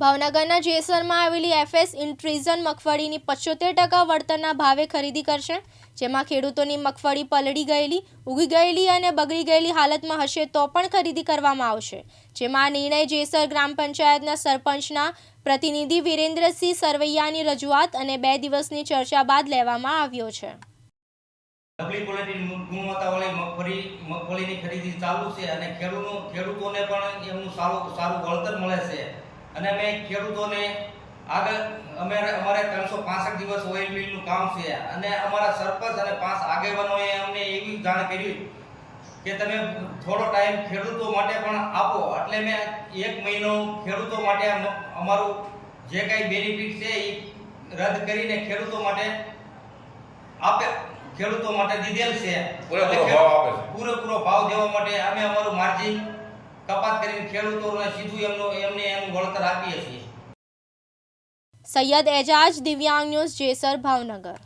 ભાવનગરના જેસરમાં આવેલી એફએસ ઇન્ટ્રીઝન મગફળીની પચોતેર ટકા વળતરના ભાવે ખરીદી કરશે. જેમાં ખેડૂતોની મગફળી પલળી ગયેલી, ઉગી ગયેલી અને બગડી ગયેલી હાલતમાં હશે તો પણ ખરીદી કરવામાં આવશે. જેમાં આ નિર્ણય જેસર ગ્રામ પંચાયતના સરપંચના પ્રતિનિધિ વિરેન્દ્રસિંહ સરવૈયાની રજૂઆત અને બે દિવસની ચર્ચા બાદ લેવામાં આવ્યો છે. નબળી ક્વોલિટી ગુણવત્તાવાળી મગફળી, મગફળીની ખરીદી ચાલુ છે અને ખેડૂતો ખેડૂતોને પણ એમનું સારું સારું વળતર મળે છે. અને અમે ખેડૂતોને આગળ અમે અમારે ત્રણસો પાસઠ દિવસ ઓઇલ મિલનું કામ છે. અને અમારા સરપંચ અને પાંચ આગેવાનોએ અમને એવી જાણ કરી કે તમે થોડો ટાઈમ ખેડૂતો માટે પણ આપો. એટલે મેં એક મહિનો ખેડૂતો માટે અમારું જે કાંઈ બેનિફિટ છે એ રદ કરીને ખેડૂતો માટે આપે ખેડૂતો માટે દીધેલ છે. પૂરેપૂરો ભાવ દેવા માટે અમે અમારું માર્જિન કપાત કરીને ખેડૂતોને સીધું એમનો એમને એનું વળતર આપીએ છીએ. સૈયદ એજાજ દિવ્યાંગ ન્યૂઝ જેસર ભાવનગર.